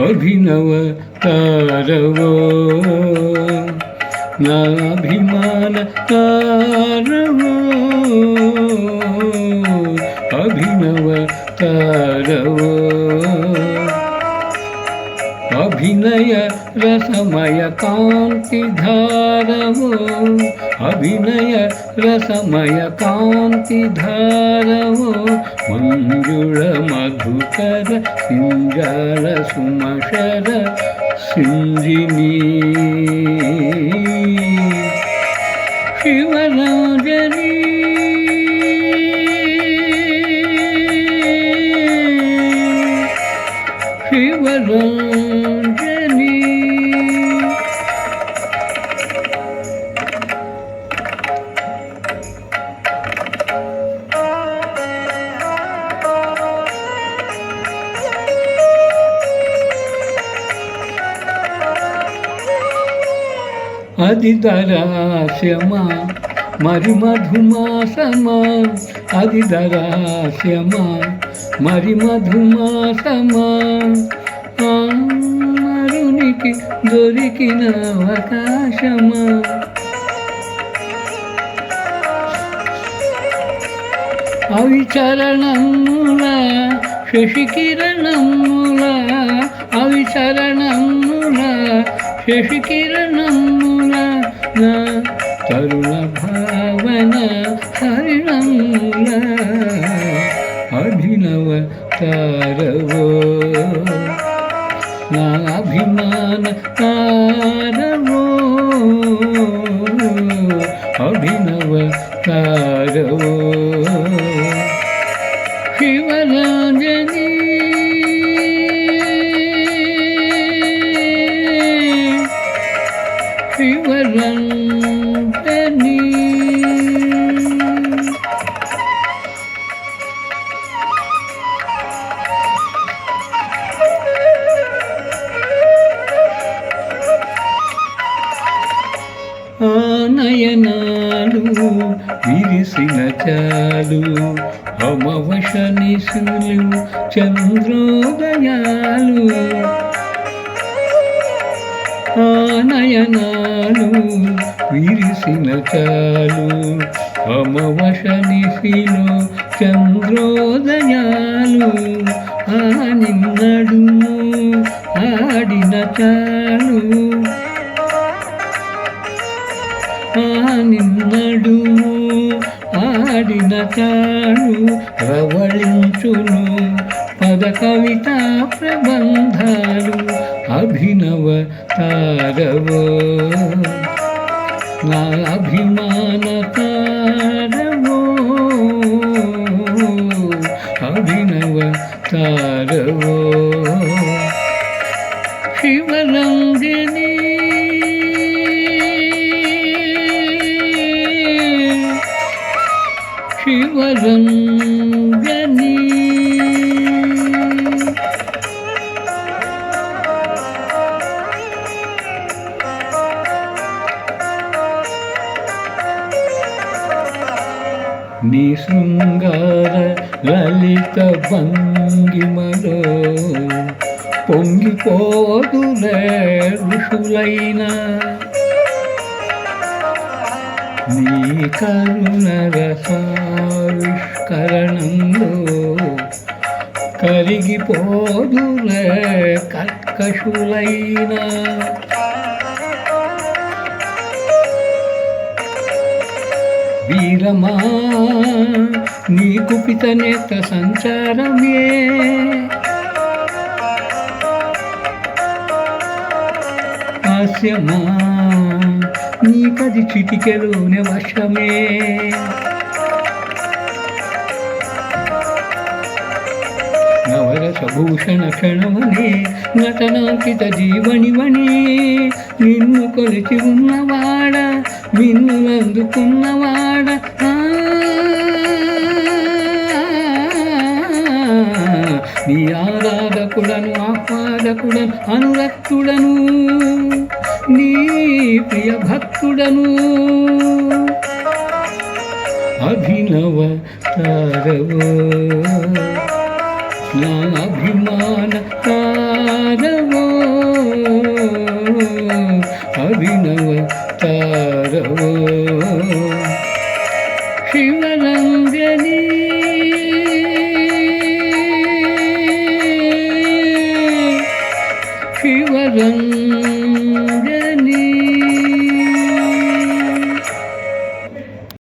అభినవ తారవో నాభిమాన తారవో అభినవ తారవో रसमयकान्तिधारवो अभिनय रसमयकान्तिधारवो मञ्जुळमधुकर धारव मञ्जुर मधुकर इञ्जरसमसर सिन्दिनी అది దరాస్యమా మరి మధుమాసమా అది దరాస్యమా మరి మధుమాసమా. మరునికి దొరికిన అవకాశమా. అవిచరణముల శశికిరణముల అవిచరణముల శశికిరణముల తరుణ భావన హరిణముల అభినవ తారవో నా అభిమాన తారవో నయనాలు విరిసిన చాలు అమవశ నిశులు చంద్రోదయాలు. ఆ నయనాలు విరిసిన చాలు అమవశ నిశిలో చంద్రోదయాలు. ఆ నిన్నడు ఆడిన చాలు నిన్నడు ఆడిన చాడు రవళించును. పద కవిత ప్రబంధాలు అభినవ తారవో. నా అభిమాన తారవో. అభినవ తారవో. శివరంగిని శివరంగని నీ శృంగార లలిత భంగిమలో పొంగిపోదులే ఋషులైనా నీ కరుణ రసావిష్కరణంలో కరిగిపోదులే కర్కశులైన వీరమా నీ కుపిత నేత్ర సంచారమే. హాస్యమా నీకది చిటికెలోని వశమే. నవరసభూషణ క్షణమనే నటనాంకిత జీవనివని. నిన్ను కొలిచి ఉన్నవాడ మిన్నులందుకున్నవాడ ఆ, నీ ఆరాధకుడను ఆహ్లాదకుడను అనురక్తుడను. నీ ప్రియ భక్తుడను. అభినవ తారవో. నా అభిమాన తారవో. అభినవ తారవో. శివరంగనీ శివరంగ